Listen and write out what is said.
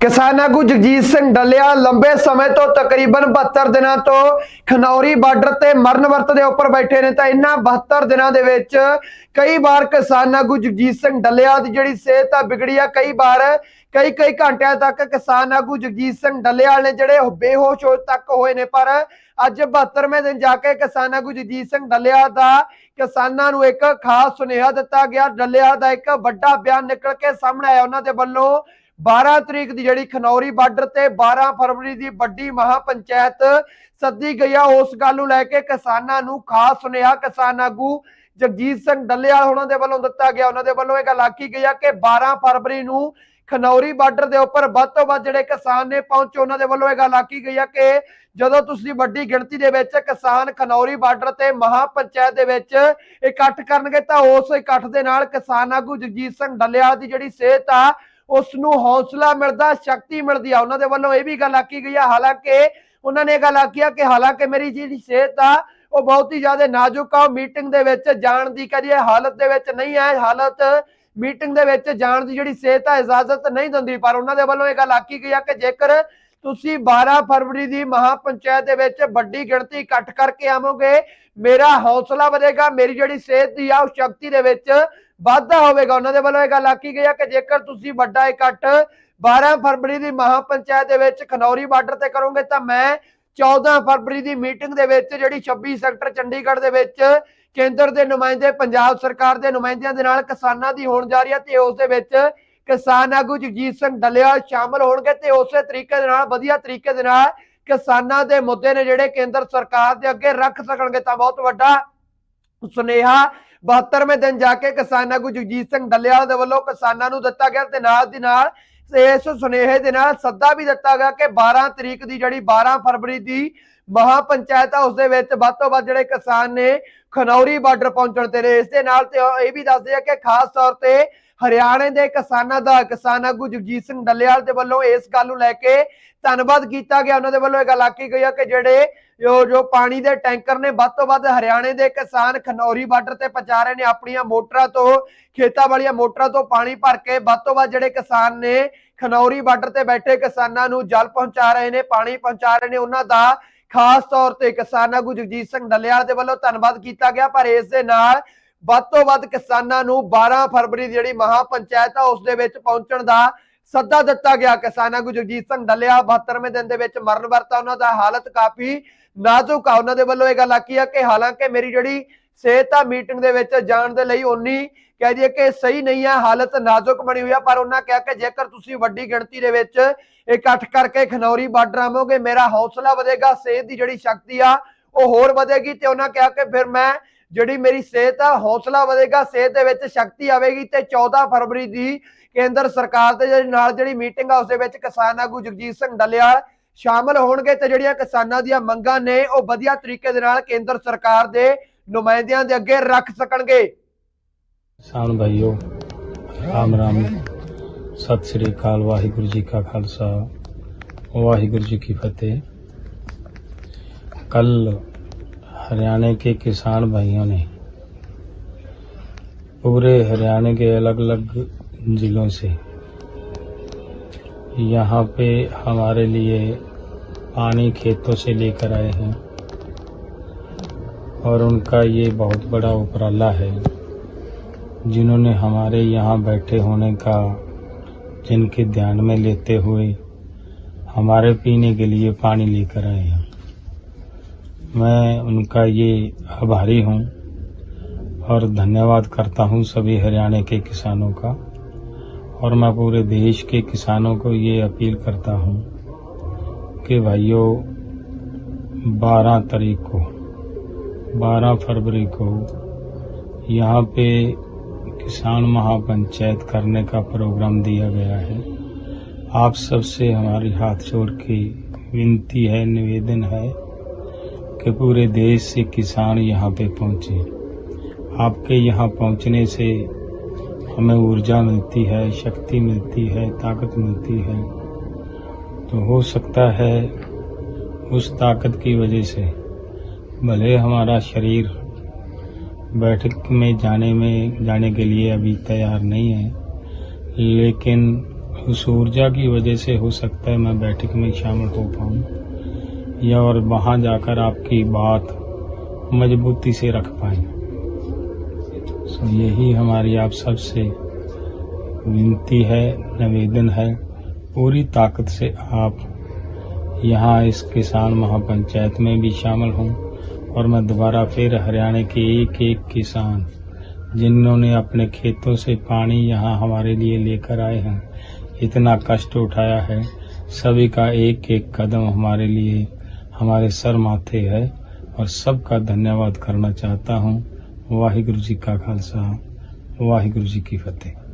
ਕਿਸਾਨ ਆਗੂ ਜਗਜੀਤ ਸਿੰਘ ਡੱਲਿਆ ਲੰਬੇ ਸਮੇਂ ਤੋਂ ਤਕਰੀਬਨ 72 ਦਿਨਾਂ ਤੋਂ ਖਨੌਰੀ ਬਾਰਡਰ ਤੇ ਮਰਨ ਵਰਤ ਦੇ ਉੱਪਰ ਬੈਠੇ ਨੇ ਤਾਂ ਇਹਨਾਂ 72 ਦਿਨਾਂ ਦੇ ਵਿੱਚ ਕਈ ਵਾਰ ਕਿਸਾਨ ਆਗੂ ਜਗਜੀਤ ਸਿੰਘ ਡੱਲਿਆ ਦੀ ਜਿਹੜੀ ਸਿਹਤ ਆ ਵਿਗੜੀ ਆ, ਕਈ ਵਾਰ ਕਈ ਕਈ ਘੰਟਿਆਂ ਤੱਕ ਕਿਸਾਨ ਆਗੂ ਜਗਜੀਤ ਸਿੰਘ ਡੱਲੇਵਾਲ ਨੇ ਜਿਹੜੇ ਬੇਹੋਸ਼ ਹੋ ਤੱਕ ਹੋਏ ਨੇ, ਪਰ ਅੱਜ 72ਵੇਂ ਦਿਨ ਜਾ ਕੇ ਕਿਸਾਨ ਆਗੂ ਜਗਜੀਤ ਸਿੰਘ ਡੱਲਿਆ ਦਾ ਕਿਸਾਨਾਂ ਨੂੰ ਇੱਕ ਖਾਸ ਸੁਨੇਹਾ ਦਿੱਤਾ ਗਿਆ। ਡੱਲਿਆ ਦਾ ਇੱਕ ਵੱਡਾ ਬਿਆਨ ਨਿਕਲ ਕੇ ਸਾਹਮਣੇ ਆਇਆ। ਉਹਨਾਂ ਦੇ ਵੱਲੋਂ 12 ਤਰੀਕ ਦੀ ਜਿਹੜੀ ਖਨੌਰੀ ਬਾਰਡਰ ਤੇ 12 ਫਰਵਰੀ ਦੀ ਵੱਡੀ ਮਹਾ ਪੰਚਾਇਤ ਸੱਦੀ ਗਈ ਆ। ਉਸ ਗੱਲ ਨੂੰ ਲੈ ਕੇ ਕਿਸਾਨਾਂ ਨੂੰ ਖਾਸ ਸੁਨੇਹਾ ਕਿਸਾਨ ਆਗੂ ਜਗਜੀਤ ਸਿੰਘ ਡੱਲੇਵਾਲ ਉਹਨਾਂ ਦੇ ਵੱਲੋਂ ਦਿੱਤਾ ਗਿਆ। ਉਹਨਾਂ ਦੇ ਵੱਲੋਂ ਇਹ ਗੱਲ ਆਖੀ ਗਈ ਆ ਕਿ 12 ਫਰਵਰੀ ਨੂੰ ਖਨੌਰੀ ਬਾਰਡਰ ਦੇ ਉੱਪਰ ਵੱਧ ਤੋਂ ਵੱਧ ਜਿਹੜੇ ਕਿਸਾਨ ਨੇ ਪਹੁੰਚੇ, ਉਹਨਾਂ ਦੇ ਵੱਲੋਂ ਇਹ ਗੱਲ ਆਖੀ ਗਈ ਆ ਕਿ ਜਦੋਂ ਤੁਸੀਂ ਵੱਡੀ ਗਿਣਤੀ ਦੇ ਵਿੱਚ ਕਿਸਾਨ ਖਨੌਰੀ ਬਾਰਡਰ ਤੇ ਮਹਾ ਪੰਚਾਇਤ ਦੇ ਵਿੱਚ ਇਕੱਠ ਕਰਨਗੇ ਤਾਂ ਉਸ ਇਕੱਠ ਦੇ ਨਾਲ ਕਿਸਾਨ ਆਗੂ ਜਗਜੀਤ ਸਿੰਘ ਡੱਲੇਵਾਲ ਦੀ ਜਿਹੜੀ ਸਿਹਤ ਆ ਉਸ ਨੂੰ ਹੌਸਲਾ ਮਿਲਦਾ, ਸ਼ਕਤੀ ਮਿਲਦੀ ਆ। ਉਹਨਾਂ ਦੇ ਵੱਲੋਂ ਇਹ ਵੀ ਗੱਲ ਆਖੀ ਗਈ ਆ, ਹਾਲਾਂਕਿ ਉਹਨਾਂ ਨੇ ਇਹ ਗੱਲ ਆਖੀ ਆ ਕਿ ਹਾਲਾਂਕਿ ਮੇਰੀ ਜਿਹੜੀ ਸਿਹਤ ਆ, ਉਹ ਬਹੁਤ ਹੀ ਜ਼ਿਆਦਾ ਨਾਜ਼ੁਕ ਆ। ਮੀਟਿੰਗ ਦੇ ਵਿੱਚ ਜਾਣ ਦੀ ਕਰੀਏ ਹਾਲਤ ਦੇ ਵਿੱਚ ਨਹੀਂ ਹੈ ਹਾਲਤ ਮੀਟਿੰਗ ਦੇ ਵਿੱਚ ਜਾਣ ਦੀ ਜਿਹੜੀ ਸਿਹਤ ਆ, ਇਜਾਜ਼ਤ ਨਹੀਂ ਦਿੰਦੀ। ਪਰ ਉਹਨਾਂ ਦੇ ਵੱਲੋਂ ਇਹ ਗੱਲ ਆਖੀ ਗਈ ਆ ਕਿ ਜੇਕਰ ਤੁਸੀਂ 12 ਫਰਵਰੀ ਦੀ ਮਹਾ ਪੰਚਾਇਤ ਦੇ ਵਿੱਚ ਵੱਡੀ ਗਿਣਤੀ ਇਕੱਠ ਕਰਕੇ ਆਵੋਗੇ, ਮੇਰਾ ਹੌਸਲਾ ਵਧੇਗਾ, ਮੇਰੀ ਜਿਹੜੀ ਸਿਹਤ ਦੀ ਆ, ਉਹ ਸ਼ਕਤੀ ਦੇ ਵਿੱਚ ਵਾਧਾ ਹੋਵੇਗਾ। ਉਹਨਾਂ ਦੇ ਵੱਲੋਂ ਇਹ ਗੱਲ ਆਖੀ ਗਈ ਹੈ ਕਿ ਜੇਕਰ ਤੁਸੀਂ ਵੱਡਾ ਇਕੱਠ 12 ਫਰਵਰੀ ਦੀ ਮਹਾ ਪੰਚਾਇਤ ਦੇ ਵਿੱਚ ਖਨੌਰੀ ਬਾਰਡਰ ਤੇ ਕਰੋਗੇ ਤਾਂ ਮੈਂ 14 ਫਰਵਰੀ ਦੀ ਮੀਟਿੰਗ ਦੇ ਵਿੱਚ ਜਿਹੜੀ 26 ਸੈਕਟਰ ਚੰਡੀਗੜ੍ਹ ਦੇ ਵਿੱਚ ਕੇਂਦਰ ਦੇ ਨੁਮਾਇੰਦੇ, ਪੰਜਾਬ ਸਰਕਾਰ ਦੇ ਨੁਮਾਇੰਦਿਆਂ ਦੇ ਨਾਲ ਕਿਸਾਨਾਂ ਦੀ ਹੋਣ ਜਾ ਰਹੀ ਹੈ ਤੇ ਉਸ ਦੇ ਵਿੱਚ ਕਿਸਾਨ ਆਗੂ ਜਗਜੀਤ ਸਿੰਘ ਡੱਲੇਵਾਲ ਸ਼ਾਮਲ ਹੋਣਗੇ ਤੇ ਉਸੇ ਤਰੀਕੇ ਦੇ ਨਾਲ, ਵਧੀਆ ਤਰੀਕੇ ਦੇ ਨਾਲ ਕਿਸਾਨਾਂ ਦੇ ਮੁੱਦੇ ਨੇ ਜਿਹੜੇ ਕੇਂਦਰ ਸਰਕਾਰ ਦੇ ਅੱਗੇ ਰੱਖ ਸਕਣਗੇ ਤਾਂ ਬਹੁਤ ਵੱਡਾ ਸੁਨੇਹਾ 72ਵੇਂ ਦਿਨ ਜਾ ਕੇ ਕਿਸਾਨ ਆਗੂ ਜਗਜੀਤ ਸਿੰਘ ਡੱਲੇਵਾਲ ਦੇ ਵੱਲੋਂ ਕਿਸਾਨਾਂ ਨੂੰ ਦਿੱਤਾ ਗਿਆ ਤੇ ਨਾਲ ਦੀ ਨਾਲ ਇਸ ਸੁਨੇਹੇ ਦੇ ਨਾਲ ਸੱਦਾ ਵੀ ਦਿੱਤਾ ਗਿਆ ਕਿ 12 ਤਰੀਕ ਦੀ ਜਿਹੜੀ 12 ਫਰਵਰੀ ਦੀ ਮਹਾ ਪੰਚਾਇਤ ਆ ਉਸ ਦੇ ਵਿੱਚ ਵੱਧ ਤੋਂ ਵੱਧ ਜਿਹੜੇ ਕਿਸਾਨ ਨੇ ਖਨੌਰੀ ਬਾਰਡਰ ਪਹੁੰਚਣ ਤੇ ਨੇ। ਇਸ ਦੇ ਨਾਲ ਤੇ ਇਹ ਵੀ ਦੱਸਦੇ ਆ ਕਿ ਖਾਸ ਤੌਰ ਤੇ ਹਰਿਆਣੇ ਦੇ ਕਿਸਾਨਾਂ ਦਾ, ਕਿਸਾਨ ਆਗੂ ਜਗਜੀਤ ਸਿੰਘ ਡੱਲੇਵਾਲ ਦੇ ਵੱਲੋਂ ਇਸ ਗੱਲ ਨੂੰ ਲੈ ਕੇ ਧੰਨਵਾਦ ਕੀਤਾ ਗਿਆ। ਉਹਨਾਂ ਦੇ ਵੱਲੋਂ ਇਹ ਗੱਲ ਆਖੀ ਗਈ ਆ ਕਿ ਜਿਹੜੇ ਜੋ ਜੋ ਪਾਣੀ ਦੇ ਟੈਂਕਰ ਨੇ, ਵੱਧ ਤੋਂ ਵੱਧ ਹਰਿਆਣੇ ਦੇ ਕਿਸਾਨ ਖਨੌਰੀ ਬਾਰਡਰ ਤੇ ਪਹੁੰਚਾ ਰਹੇ ਨੇ, ਆਪਣੀਆਂ ਮੋਟਰਾਂ ਤੋਂ, ਖੇਤਾਂ ਵਾਲੀਆਂ ਮੋਟਰਾਂ ਤੋਂ ਪਾਣੀ ਭਰ ਕੇ ਵੱਧ ਤੋਂ ਵੱਧ ਜਿਹੜੇ ਕਿਸਾਨ ਨੇ, ਖਨੌਰੀ ਬਾਰਡਰ ਤੇ ਬੈਠੇ ਕਿਸਾਨਾਂ ਨੂੰ ਜਲ ਪਹੁੰਚਾ ਰਹੇ ਨੇ, ਪਾਣੀ ਪਹੁੰਚਾ ਰਹੇ ਨੇ। ਉਹਨਾਂ ਦਾ ਖਾਸ ਤੌਰ ਤੇ ਕਿਸਾਨ ਆਗੂ ਜਗਜੀਤ ਸਿੰਘ ਡੱਲੇਵਾਲ ਦੇ ਵੱਲੋਂ ਧੰਨਵਾਦ ਕੀਤਾ ਗਿਆ, ਪਰ ਇਸ ਦੇ ਨਾਲ ਵੱਧ ਤੋਂ ਵੱਧ ਕਿਸਾਨਾਂ ਨੂੰ 12 ਫਰਵਰੀ ਦੀ ਜਿਹੜੀ ਮਹਾ ਪੰਚਾਇਤ ਆ, ਉਸ ਦੇ ਵਿੱਚ ਪਹੁੰਚਣ ਦਾ ਸੱਦਾ ਦਿੱਤਾ ਗਿਆ। ਕਿਸਾਨ ਆਗੂ ਜਗਜੀਤ ਸਿੰਘ ਡੱਲੇਵਾਲ 72ਵੇਂ ਦਿਨ ਦੇ ਵਿੱਚ ਮਰਨ ਵਰਤਾ ਉਹਨਾਂ ਦਾ ਹਾਲਤ ਕਾਫੀ ਨਾਜ਼ੁਕ ਆ। ਉਹਨਾਂ ਦੇ ਵੱਲੋਂ ਇਹ ਗੱਲ ਆਖੀ ਆ ਕਿ ਹਾਲਾਂਕਿ ਮੇਰੀ ਜਿਹੜੀ ਸਿਹਤ ਆ, ਮੀਟਿੰਗ ਦੇ ਵਿੱਚ ਜਾਣ ਦੇ ਲਈ ਉਨੀ ਕਹਿ ਦਈਏ ਕਿ ਸਹੀ ਨਹੀਂ ਆ, ਹਾਲਤ ਨਾਜ਼ੁਕ ਬਣੀ ਹੋਈ ਆ, ਪਰ ਉਹਨਾਂ ਕਿਹਾ ਕਿ ਜੇਕਰ ਤੁਸੀਂ ਵੱਡੀ ਗਿਣਤੀ ਦੇ ਵਿੱਚ ਇਕੱਠ ਕਰਕੇ ਖਨੌਰੀ ਬਾਰਡਰ ਆਵੋਗੇ, ਮੇਰਾ ਹੌਸਲਾ ਵਧੇਗਾ, ਸਿਹਤ ਦੀ ਜਿਹੜੀ ਸ਼ਕਤੀ ਆ, ਉਹ ਹੋਰ ਵਧੇਗੀ ਤੇ ਉਹਨਾਂ ਕਿਹਾ ਕਿ ਫਿਰ ਮੈਂ ਜਿਹੜੀ ਮੇਰੀ ਸਿਹਤ ਆ ਹੌਸਲਾ ਵਧੇਗਾ, ਸਿਹਤ ਦੇ ਵਿੱਚ ਸ਼ਕਤੀ ਆਵੇਗੀ ਤੇ 14 ਫਰਵਰੀ ਦੀ ਕੇਂਦਰ ਸਰਕਾਰ ਦੇ ਨਾਲ ਜਿਹੜੀ ਮੀਟਿੰਗ ਆ, ਉਸ ਦੇ ਵਿੱਚ ਕਿਸਾਨ ਆਗੂ ਜਗਜੀਤ ਸਿੰਘ ਡੱਲਿਆਲ ਸ਼ਾਮਲ ਹੋਣਗੇ ਤੇ ਜਿਹੜੀਆਂ ਕਿਸਾਨਾਂ ਦੀਆਂ ਮੰਗਾਂ ਨੇ, ਉਹ ਵਧੀਆ ਤਰੀਕੇ ਦੇ ਨਾਲ ਕੇਂਦਰ ਸਰਕਾਰ ਦੇ ਨੁਮਾਇੰਦਿਆਂ ਦੇ ਅੱਗੇ ਰੱਖ ਸਕਣਗੇ। ਕਿਸਾਨ ਭਾਈਓ, ਰਾਮ ਰਾਮ, ਸਤਿ ਸ੍ਰੀ ਅਕਾਲ, ਵਾਹਿਗੁਰੂ ਜੀ ਕਾ ਖਾਲਸਾ, ਵਾਹਿਗੁਰੂ ਜੀ ਕੀ ਫਤਿਹ। ਕੱਲ हरियाणा के किसान भाइयों ने पूरे हरियाणा के अलग अलग जिलों से यहाँ पे हमारे लिए पानी खेतों से लेकर आए हैं और उनका ये बहुत बड़ा उपराला है, जिन्होंने हमारे यहाँ बैठे होने का, जिनके ध्यान में लेते हुए हमारे पीने के लिए पानी लेकर आए हैं। मैं उनका ये आभारी हूँ और धन्यवाद करता हूँ सभी हरियाणा के किसानों का और मैं पूरे देश के किसानों को ये अपील करता हूँ कि भाइयों 12 तारीख को 12 फरवरी को यहाँ पे किसान महापंचायत करने का प्रोग्राम दिया गया है। आप सबसे हमारी हाथ जोड़ के विनती है, निवेदन है कि पूरे देश से किसान यहाँ पे पहुँचे। आपके यहाँ पहुँचने से हमें ऊर्जा मिलती है, शक्ति मिलती है, ताकत मिलती है। तो हो सकता है उस ताकत की वजह से भले हमारा शरीर बैठक में जाने में, जाने के लिए अभी तैयार नहीं है, लेकिन उस ऊर्जा की वजह से हो सकता है मैं बैठक में शामिल हो पाऊँ। या और वहाँ जाकर आपकी बात मजबूती से रख पाए। सो यही हमारी आप सबसे विनती है, निवेदन है, पूरी ताकत से आप यहाँ इस किसान महापंचायत में भी शामिल हों और मैं दोबारा फिर हरियाणा के एक एक किसान जिन्होंने अपने खेतों से पानी यहाँ हमारे लिए लेकर आए हैं, इतना कष्ट उठाया है, सभी का एक एक कदम हमारे लिए हमारे सर माथे है और सबका धन्यवाद करना चाहता हूँ वाहिगुरु जी का खालसा वाहिगुरु जी की फतेह